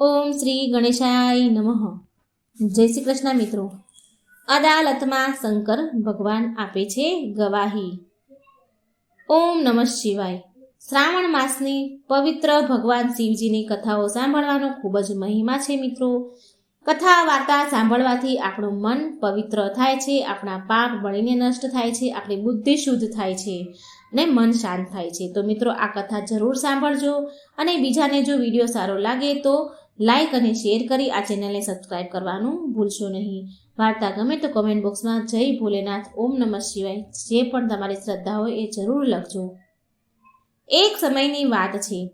ઓમ શ્રી ગણેશાય નમઃ. જય શ્રી કૃષ્ણ મિત્રો. અદાલતમાં શંકર ભગવાન આપે છે ગવાહી. ઓમ નમઃ શિવાય. શ્રાવણ માસની પવિત્ર ભગવાન શિવજીની કથાઓ સાંભળવાનો ખૂબ જ મહિમા છે મિત્રો. કથા, વાર્તા સાંભળવાથી આપણું મન પવિત્ર થાય છે, આપણા પાપ બળીને નષ્ટ થાય છે, આપણી બુદ્ધિ શુદ્ધ થાય છે અને મન શાંત થાય છે. તો મિત્રો, આ કથા જરૂર સાંભળજો અને બીજાને જો વીડિયો સારો લાગે તો લાઈક અને શેર કરી આ ચેનલને સબસ્ક્રાઇબ કરવાનું ભૂલશો નહીં. વાર્તા ગમે તો કોમેન્ટ બોક્સમાં જય ભોલેનાથ, ઓમ નમઃ શિવાય. જે પણ તમારી શ્રદ્ધા હોય એ જરૂર લખજો. એક સમયની વાત છે.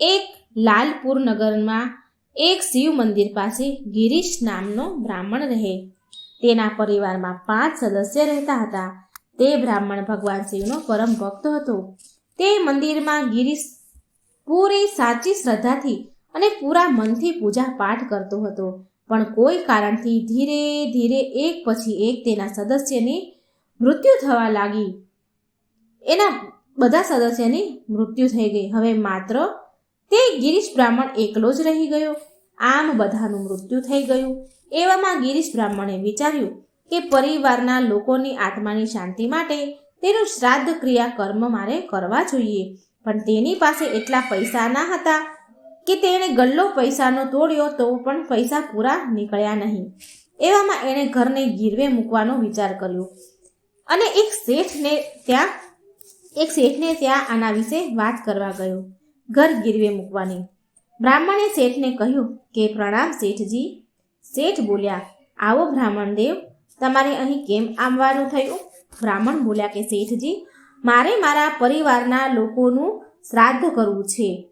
એક લાલપુર નગરમાં એક શિવ મંદિર પાસે ગિરીશ નામનો બ્રાહ્મણ રહે. તેના પરિવારમાં પાંચ સદસ્ય રહેતા હતા. તે બ્રાહ્મણ ભગવાન શિવનો પરમ ભક્ત હતો. તે મંદિરમાં ગિરીશ પૂરી સાચી શ્રદ્ધાથી અને પૂરા મનથી પૂજા પાઠ કરતો હતો. પણ કોઈ કારણથી ધીરે ધીરે એક પછી એક તેના સદસ્યની મૃત્યુ થવા લાગી. એના બધા સદસ્યની મૃત્યુ થઈ ગઈ. હવે માત્ર તે ગિરીશ બ્રાહ્મણ એકલો જ રહી ગયો. આમ બધાનું મૃત્યુ થઈ ગયું. એવામાં ગિરીશ બ્રાહ્મણે વિચાર્યું કે પરિવારના લોકોની આત્માની શાંતિ માટે તેનું શ્રાદ્ધ ક્રિયા કર્મ મારે કરવા જોઈએ. પણ તેની પાસે એટલા પૈસા ના હતા કે તેણે ગલ્લો પૈસાનો તોડ્યો તો પણ પૈસા પૂરા નીકળ્યા નહીં. એવામાં એણે ઘરને ગીરવે મૂકવાનો વિચાર કર્યો. અને એક શેઠને ત્યાં, એક શેઠને ત્યાં આના વિશે વાત કરવા ગયો. ઘર ગીરવે મૂકવાની. બ્રાહ્મણે શેઠને કહ્યું કે, પ્રણામ શેઠજી. શેઠ બોલ્યા, આવો બ્રાહ્મણ દેવ, તમારે અહીં કેમ આવવાનું થયું? બ્રાહ્મણ બોલ્યા કે, શેઠજી, મારે મારા પરિવારના લોકોનું શ્રાદ્ધ કરવું છે.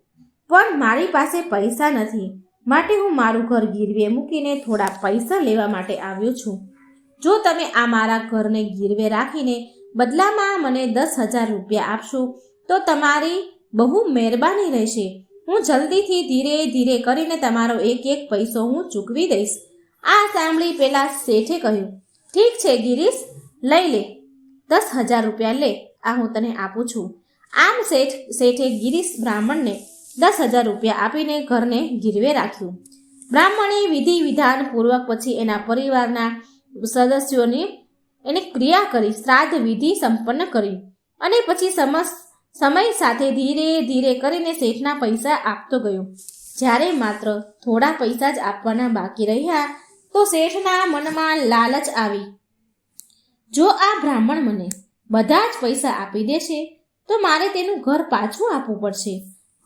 પણ મારી પાસે પૈસા નથી. માટે હું મારું ઘર ગીરવે મૂકીને થોડા પૈસા લેવા માટે આવ્યો છું. જો તમે આ મારા ઘરને ગીરવે રાખીને બદલામાં મને દસ હજાર રૂપિયા આપશો, તો તમારી બહુ મહેરબાની રહેશે. હું જલ્દીથી ધીરે ધીરે કરીને તમારો એક એક પૈસો હું ચૂકવી દઈશ. આ સાંભળી પેલા શેઠે કહ્યું, ઠીક છે ગિરીશ, લઈ લે. દસ હજાર રૂપિયા લે. આ હું તને આપું છું. આમ શેઠ, શેઠે ગિરીશ બ્રાહ્મણને દસ હજાર રૂપિયા આપીને ઘરને ગીરવે રાખ્યું. બ્રાહ્મણે વિધિ વિધાન પૂર્વક પછી એના પરિવારના સદસ્યોની એને ક્રિયા કરી શ્રાદ્ધ વિધિ સંપન્ન કરી અને પછી સમસ સમય સાથે ધીરે ધીરે કરીને શેઠના પૈસા આપતો ગયો. જ્યારે માત્ર થોડા પૈસા જ આપવાના બાકી રહ્યા, તો શેઠના મનમાં લાલચ આવી. જો આ બ્રાહ્મણ મને બધા જ પૈસા આપી દેશે, તો મારે તેનું ઘર પાછું આપવું પડશે.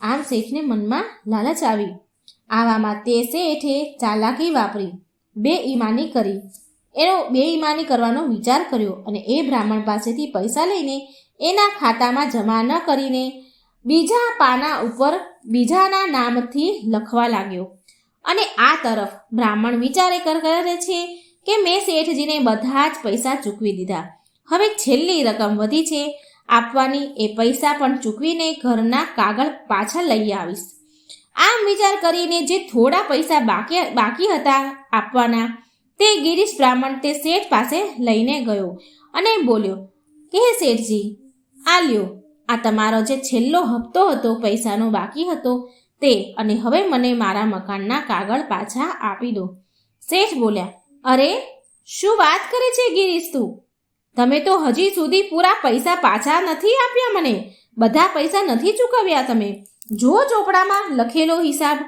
આમ શેઠને મનમાં લાલચ આવી. આવામાં તે શેઠે ચાલાકી વાપરી, બે ઈમાની કરી. એનો બે ઈમાની કરવાનો વિચાર કર્યો અને એ બ્રાહ્મણ પાસેથી પૈસા લઈને એના ખાતામાં જમા ન કરીને બીજા પાના ઉપર બીજાના નામથી લખવા લાગ્યો. અને આ તરફ બ્રાહ્મણ વિચારે કરે છે કે મેં શેઠજીને બધા જ પૈસા ચૂકવી દીધા. હવે છેલ્લી રકમ વધી છે આપવાની એ પૈસા પણ ચૂકવીને ઘરના કાગળ પાછા લઈ આવીશ. આમ વિચાર કરીને જે થોડા પૈસા બાકી બાકી હતા આપવાના, તે ગિરીશ બ્રાહ્મણ તે શેઠ પાસે લઈને ગયો અને બોલ્યો કે શેઠજી, આ લ્યો, આ તમારો જે છેલ્લો હપ્તો હતો, પૈસાનો બાકી હતો, તે, અને હવે મને મારા મકાનના કાગળ પાછા આપી દો. શેઠ બોલ્યા, અરે, શું વાત કરે છે ગિરીશ તું? તમે તો હજી સુધી પૂરા પૈસા પાછા નથી આપ્યા મને. બધા પૈસા નથી ચૂકવ્યા તમે. જો ચોપડામાં લખેલો હિસાબ,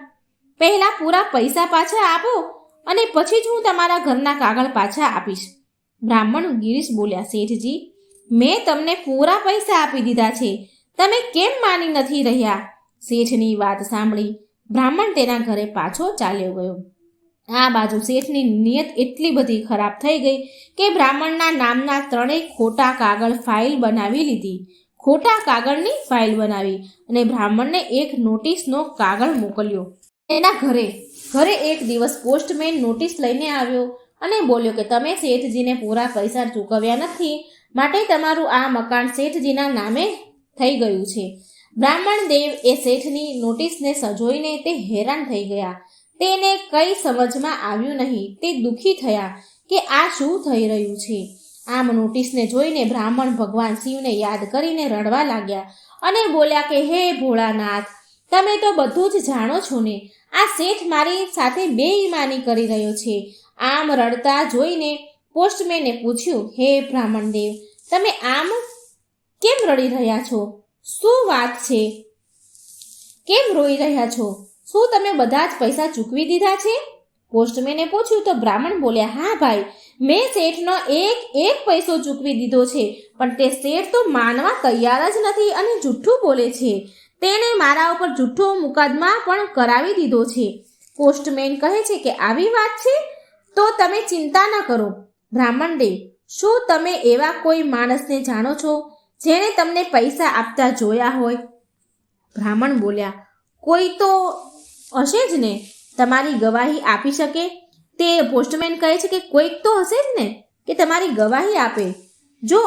પહેલા પૂરા પૈસા પાછા આપો અને પછી જ હું તમારા ઘરના કાગળ પાછા આપીશ. બ્રાહ્મણ ગિરીશ બોલ્યા, શેઠજી, મેં તમને પૂરા પૈસા આપી દીધા છે. તમે કેમ માની નથી રહ્યા? શેઠની વાત સાંભળી બ્રાહ્મણ તેના ઘરે પાછો ચાલ્યો ગયો. આ બાજુ શેઠની નિયત એટલી બધી ખરાબ થઈ ગઈ કે બ્રાહ્મણના નામના ત્રણેય ખોટા કાગળ ફાઇલ બનાવી લીધી. ખોટા કાગળની ફાઇલ બનાવી અને બ્રાહ્મણને એક નોટિસનો કાગળ મોકલ્યો. એના ઘરે ઘરે એક દિવસ પોસ્ટમેન નોટિસ લઈને આવ્યો અને બોલ્યો કે તમે શેઠજીને પૂરા પૈસા ચૂકવ્યા નથી, માટે તમારું આ મકાન શેઠજીના નામે થઈ ગયું છે. બ્રાહ્મણ દેવ એ શેઠની નોટિસને સજોઈને તે હેરાન થઈ ગયા. તેને કંઈ સમજમાં આવ્યું નહીં. તે દુઃખી થયા કે આ શું થઈ રહ્યું છે? આમ નોટિસને જોઈને બ્રાહ્મણ ભગવાન શિવને યાદ કરીને રડવા લાગ્યા અને બોલ્યા કે, હે ભોળાનાથ, તમે તો બધું જ જાણો છો ને. આ શેઠ મારી સાથે બેઈમાની કરી રહ્યો છે. આમ રડતા જોઈને પોસ્ટમેને પૂછ્યું, હે બ્રાહ્મણ દેવ, તમે આમ કેમ રડી રહ્યા છો? શું વાત છે? કેમ રોઈ રહ્યા છો? શું તમે બધા જ પૈસા ચૂકવી દીધા છે? પોસ્ટમેને પૂછ્યું તો બ્રાહ્મણ બોલ્યા, હા ભાઈ, મેં શેઠનો એક એક પૈસો ચૂકવી દીધો છે, પણ તે શેઠ તો માનવા તૈયાર જ નથી અને જુઠ્ઠું બોલે છે. તેણે મારા ઉપર જુઠ્ઠો મુકદમા પણ કરાવી દીધો છે. પોસ્ટમેન કહે છે કે, આવી વાત છે? તો તમે ચિંતા ન કરો. બ્રાહ્મણ દેવ શું તમે એવા કોઈ માણસને જાણો છો જેણે તમને પૈસા આપતા જોયા હોય? બ્રાહ્મણ બોલ્યા, કોઈ તો હશે જ ને? તમારી ગવાહી આપી શકે? તે પોસ્ટમેન કહે છે કે કોઈક તો હશે જ ને, કે તમારી ગવાહી આપે. જો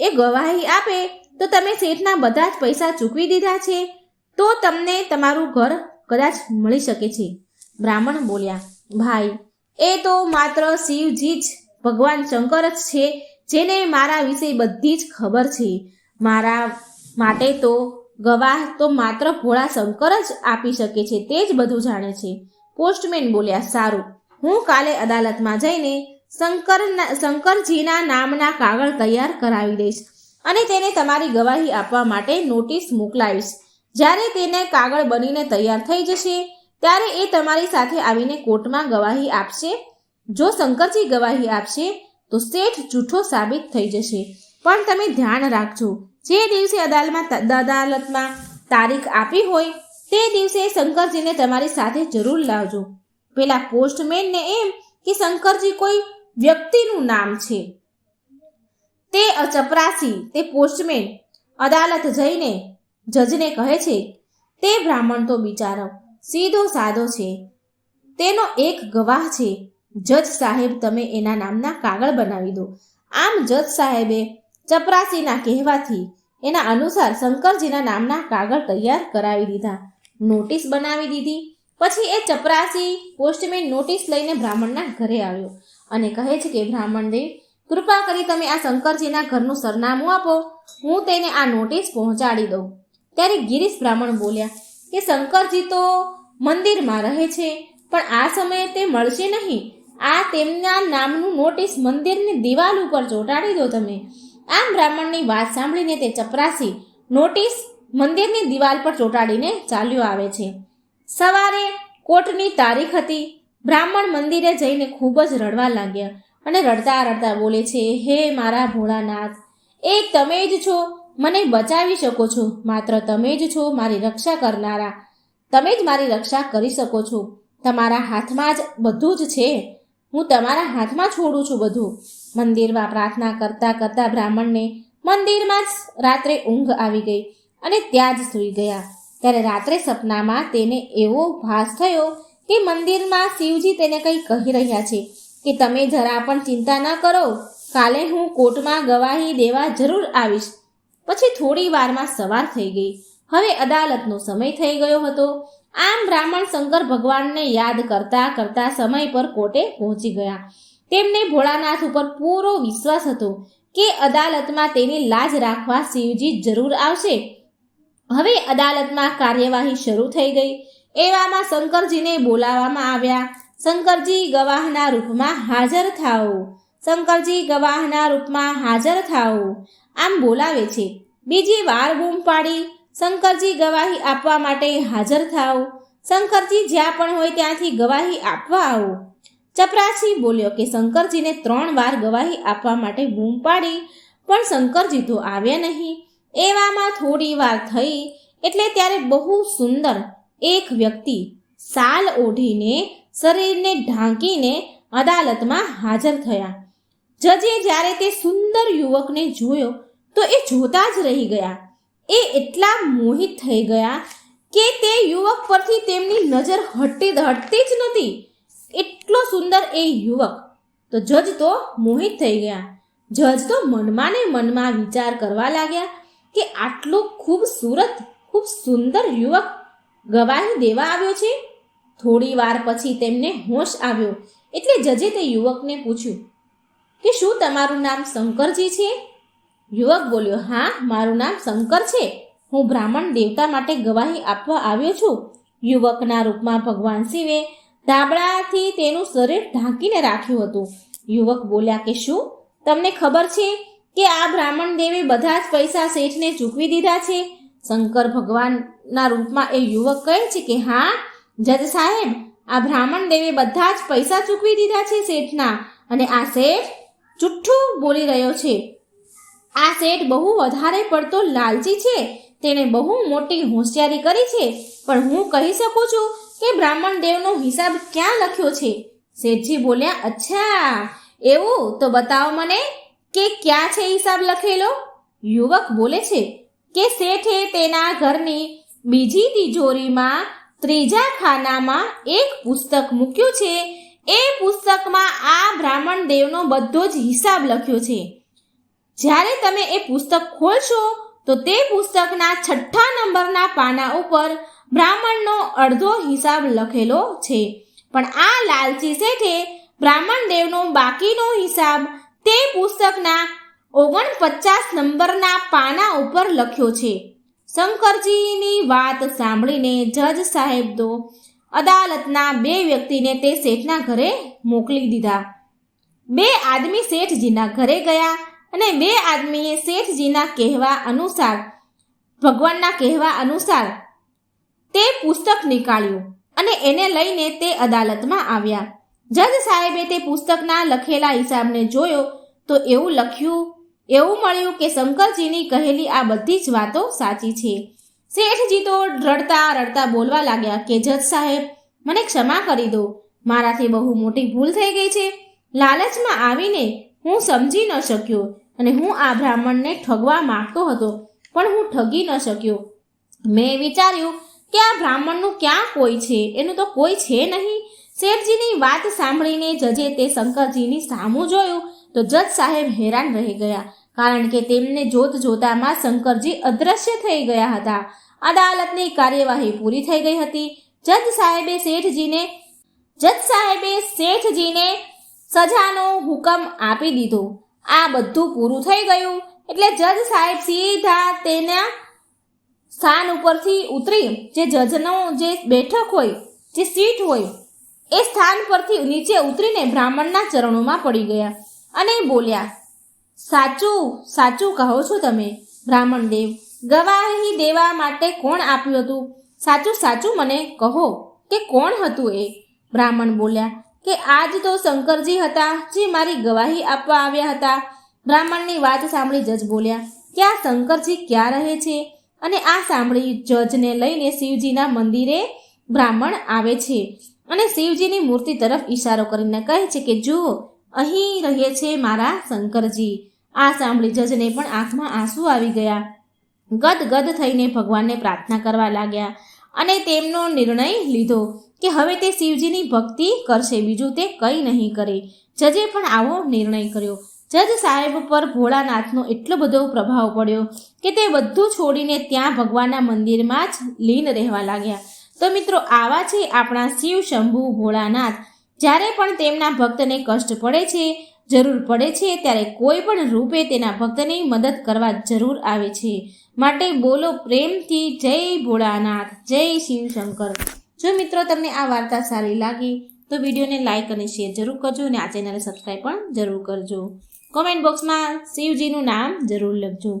એ ગવાહી આપે, તો તમે શેઠના બધા જ પૈસા ચૂકવી દીધા છે, તો તમને તમારું ઘર કદાચ મળી શકે છે. બ્રાહ્મણ બોલ્યા, ભાઈ, એ તો માત્ર શિવજી જ, ભગવાન શંકર જ છે, જેને મારા વિશે બધી જ ખબર છે. મારા માટે તો ગવાહ તો માત્ર ભોળા શંકર જ આપી શકે છે, તે જ બધું જાણે છે. પોસ્ટમેન બોલ્યા, સારું. હું કાલે અદાલતમાં જઈને શંકરના, શંકરજીના નામના કાગળ તૈયાર કરાવી દઈશ અને તેને તમારી ગવાહી આપવા માટે નોટિસ મોકલાવીશ. જ્યારે તેને કાગળ બનીને તૈયાર થઈ જશે, ત્યારે એ તમારી સાથે આવીને કોર્ટમાં ગવાહી આપશે. જો શંકરજી ગવાહી આપશે, તો શેઠ જૂઠો સાબિત થઈ જશે. પણ તમે ધ્યાન રાખજો. જે દિવસે અદાલતમાં અદાલતમાં તારીખ આપી હોય, તે દિવસે શંકરજીને તમારી સાથે જરૂર લાવજો. પેલા પોસ્ટમેનને એમ કે શંકરજી કોઈ વ્યક્તિનું નામ છે. તે ચપરાસી તે પોસ્ટમેન, અદાલત જઈને જજને કહે છે, તે બ્રાહ્મણ તો બિચારો સીધો સાદો છે. તેનો એક ગવાહ છે. જજ સાહેબ, તમે એના નામના કાગળ બનાવી દો. આમ જજ સાહેબે ચપરાસીના કહેવાથી એના અનુસાર શંકરજીના નામના કાગળ તૈયાર કરાવી દીધા. નોટિસ બનાવી દીધી. પછી એ ચપરાસી પોસ્ટમેન નોટિસ લઈને બ્રાહ્મણના ઘરે આવ્યો અને કહે છે કે બ્રાહ્મણ દેવ કૃપા કરી તમે આ શંકરજીના ઘરનું સરનામું આપો. હું તેને આ નોટિસ પહોંચાડી દઉં. ત્યારે ગિરીશ બ્રાહ્મણ બોલ્યા કે, શંકરજી તો મંદિરમાં રહે છે, પણ આ સમયે તે મળશે નહીં. આ તેમના નામનું નોટિસ મંદિરની દિવાલ ઉપર ચોંટાડી દો તમે. આમ બ્રાહ્મણની વાત સાંભળીને તે ચપરાસી નોટિસ મંદિરની દિવાલ પર ચોંટાડીને ચાલ્યો આવે છે. સવારે કોર્ટની તારીખ હતી. બ્રાહ્મણ મંદિરે જઈને ખૂબ જ રડવા લાગ્યા અને રડતા રડતા બોલે છે, હે મારા ભોળાનાથ, એ તમે જ છો. મને બચાવી શકો છો. માત્ર તમે જ છો મારી રક્ષા કરનારા. તમે જ મારી રક્ષા કરી શકો છો. તમારા હાથમાં જ બધું જ છે. હું તમારા હાથમાં છોડું છું બધું. મંદિરમાં પ્રાર્થના કરતા કરતા બ્રાહ્મણને મંદિરમાં જ રાત્રે ઊંઘ આવી ગઈ અને ત્યાં જ સૂઈ ગયા. ત્યારે રાત્રે સપનામાં તેને એવો ભાસ થયો કે મંદિરમાં શિવજી તેને કંઈ કહી રહ્યા છે કે તમે જરા પણ ચિંતા ન કરો, કાલે હું કોર્ટમાં ગવાહી દેવા જરૂર આવીશ. પછી થોડી વારમાં સવાર થઈ ગઈ. હવે અદાલતનો સમય થઈ ગયો હતો. આમ બ્રાહ્મણ શંકર ભગવાનને યાદ કરતા કરતા સમય પર કોર્ટે પહોંચી ગયા. તેમને ભોળાનાથ ઉપર પૂરો વિશ્વાસ હતો કે અદાલતમાં તેની લાજ રાખવા શિવજી જરૂર આવશે. હવે અદાલતમાં કાર્યવાહી શરૂ થઈ ગઈ. એવામાં શંકરજીને બોલાવવામાં આવ્યા. શંકરજી ગવાહના રૂપમાં હાજર થાઓ. શંકરજી ગવાહના રૂપમાં હાજર થાઓ. આમ બોલાવે છે. બીજી વાર બૂમ પાડી શંકરજી ગવાહી આપવા માટે હાજર થાઓ. શંકરજી જ્યાં પણ હોય ત્યાંથી ગવાહી આપવા આવો. ચપરાસી બોલ્યો કે શંકરજીને ત્રણ વાર ગવાહી આપવા માટે બૂમ પાડી, પણ શંકરજી તો આવ્યા નહીં. એવામાં થોડી વાર થઈ એટલે ત્યારે બહુ સુંદર એક વ્યક્તિ સાલ ઓઢીને શરીરને ઢાંકીને અદાલતમાં હાજર થયા. જજે જ્યારે તે સુંદર યુવકને જોયો તો એ જોતા જ રહી ગયા. એ એટલા મોહિત થઈ ગયા કે તે યુવક પરથી તેમની નજર હટતી હટતી જ નહોતી. એટલો સુંદર એ યુવક. તો જજ તો મોહિત થઈ ગયા. જજ તો મનમાં ને મનમાં વિચાર કરવા લાગ્યા કે આટલો ખૂબસૂરત ખૂબ સુંદર યુવક ગવાહી દેવા આવ્યો છે? થોડી વાર પછી તેમને હોશ આવ્યો. એટલે જજે તે યુવકને પૂછ્યું, કે શું તમારું નામ શંકરજી છે? યુવક બોલ્યો, હા, મારું નામ શંકર છે. હું બ્રાહ્મણ દેવતા માટે ગવાહી આપવા આવ્યો છું. યુવકના રૂપમાં ભગવાન શિવે ધાબળાથી તેનું શરીર ઢાંકીને રાખ્યું હતું. યુવક બોલ્યા કે, શું? તમને ખબર છે કે આ બ્રાહ્મણ દેવે બધા જ પૈસા શેઠને ચૂકવી દીધા છે? શંકર ભગવાનના રૂપમાં એ યુવક કહે છે કે, હા, જજ સાહેબ, આ બ્રાહ્મણ દેવે બધા જ પૈસા ચૂકવી દીધા છે શેઠના, અને આ શેઠ ચૂઠ્ઠું બોલી રહ્યો છે. આ શેઠ બહુ વધારે પડતો લાલચી છે. તેણે બહુ મોટી હોશિયારી કરી છે. પણ હું કહી શકું છું કે બ્રાહ્મણ દેવનો હિસાબ ક્યાં લખ્યો છે? શેઠજી બોલ્યા, અચ્છા, એવું? તો બતાવો મને કે ક્યાં છે હિસાબ લખેલો? યુવક બોલે છે કે શેઠે તેના ઘરની બીજી તિજોરીમાં ત્રીજા ખાનામાં એક પુસ્તક મૂક્યું છે. એ પુસ્તકમાં આ બ્રાહ્મણ દેવનો બધો જ હિસાબ લખ્યો છે. જ્યારે તમે એ પુસ્તક ખોલશો, તો તે પુસ્તકના છઠ્ઠા નંબરના પાના ઉપર બ્રાહ્મણનો અડધો હિસાબ લખેલો છે. પણ આ લાલચી શેઠે બ્રાહ્મણ દેવનો બાકીનો હિસાબ તે પુસ્તકના ઓગણપચાસ નંબરના પાના ઉપર લખ્યો છે. શંકરજીની વાત સાંભળીને જજ સાહેબ તો અદાલતના બે વ્યક્તિને તે શેઠના ઘરે મોકલી દીધા. બે આદમી શેઠજીના ઘરે ગયા અને બે આદમીએ શેઠજીના કહેવા અનુસાર, ભગવાનના કહેવા અનુસાર તે પુસ્તક નીકાળ્યું અને એને લઈને તે અદાલતમાં આવ્યા. જજ સાહેબે તે પુસ્તકના લખેલા હિસાબને જોયો તો એવું લખ્યું, એવું મળ્યું કે શંકરજીની કહેલી આ બધી જ વાતો સાચી છે. શેઠજી તો રડતા રડતા બોલવા લાગ્યા કે, જજ સાહેબ, મને ક્ષમા કરી દો. મારાથી બહુ મોટી ભૂલ થઈ ગઈ છે. લાલચમાં આવીને હું સમજી ન શક્યો અને હું આ બ્રાહ્મણને ઠગવા માંગતો હતો, પણ હું ઠગી ન શક્યો. મેં વિચાર્યું કે આ બ્રાહ્મણનું ક્યાં કોઈ છે? એનું તો કોઈ છે નહીં. શેઠજીની વાત સાંભળીને જજે તે શંકરજીની સામું જોયું તો જજ સાહેબ હેરાન રહી ગયા, કારણ કે તેમને જોત જોતામાં શંકરજી અદ્રશ્ય થઈ ગયા હતા. અદાલતની કાર્યવાહી પૂરી થઈ ગઈ હતી. જજ સાહેબે શેઠજીને, જજ સાહેબે શેઠજીને સજાનો હુકમ આપી દીધો. આ બધું પૂરું થઈ ગયું એટલે જજ સાહેબ સીધા તેના સ્થાન ઉપરથી ઉતરી જે જજનો જે બેઠક હોય, જે સીટ હોય, એ સ્થાન પરથી નીચે ઉતરીને બ્રાહ્મણના ચરણોમાં પડી ગયા અને બોલ્યા, સાચું સાચું કહો છો તમે, બ્રાહ્મણ દેવ, ગવાહી દેવા માટે કોણ આપ્યું હતું? સાચું સાચું મને કહો કે કોણ હતું એ? બ્રાહ્મણ બોલ્યા, કે આજ તો શંકરજી હતા, જે મારી ગવાહી આપવા આવ્યા હતા. બ્રાહ્મણની વાત સાંભળી જજ બોલ્યા કે આ શંકરજી ક્યાં રહે છે? અને આ સાંભળી જજને લઈને શિવજીના મંદિરે બ્રાહ્મણ આવે છે. અને શિવજીની મૂર્તિ તરફ ઈશારો કરીને કહે છે કે, જુઓ, અહીં રહે છે મારા શંકરજી. આ સાંભળી જજને પણ આંખમાં આંસુ આવી ગયા. ગદગદ થઈને ભગવાનને પ્રાર્થના કરવા લાગ્યા અને તેમનો નિર્ણય લીધો કે, હવે તે શિવજીની ભક્તિ કરશે, બીજું તે કંઈ નહીં કરે. જજે પણ આવો નિર્ણય કર્યો. જજ સાહેબ પર ભોળાનાથનો એટલો બધો પ્રભાવ પડ્યો કે તે બધું છોડીને ત્યાં ભગવાનના મંદિરમાં જ લીન રહેવા લાગ્યા. તો મિત્રો, આવા છે આપણા શિવ શંભુ ભોળાનાથ. જ્યારે પણ તેમના ભક્તને કષ્ટ પડે છે, જરૂર પડે છે, ત્યારે કોઈ પણ રૂપે તેના ભક્તની મદદ કરવા જરૂર આવે છે. માટે બોલો પ્રેમથી, જય ભોળાનાથ, જય શિવ શંકર. જો મિત્રો, તમને આ વાર્તા સારી લાગી, તો વિડીયોને લાઇક અને શેર જરૂર કરજો અને આ ચેનલને સબસ્ક્રાઈબ પણ જરૂર કરજો. કોમેન્ટ બોક્સમાં શિવજીનું નામ જરૂર લખજો.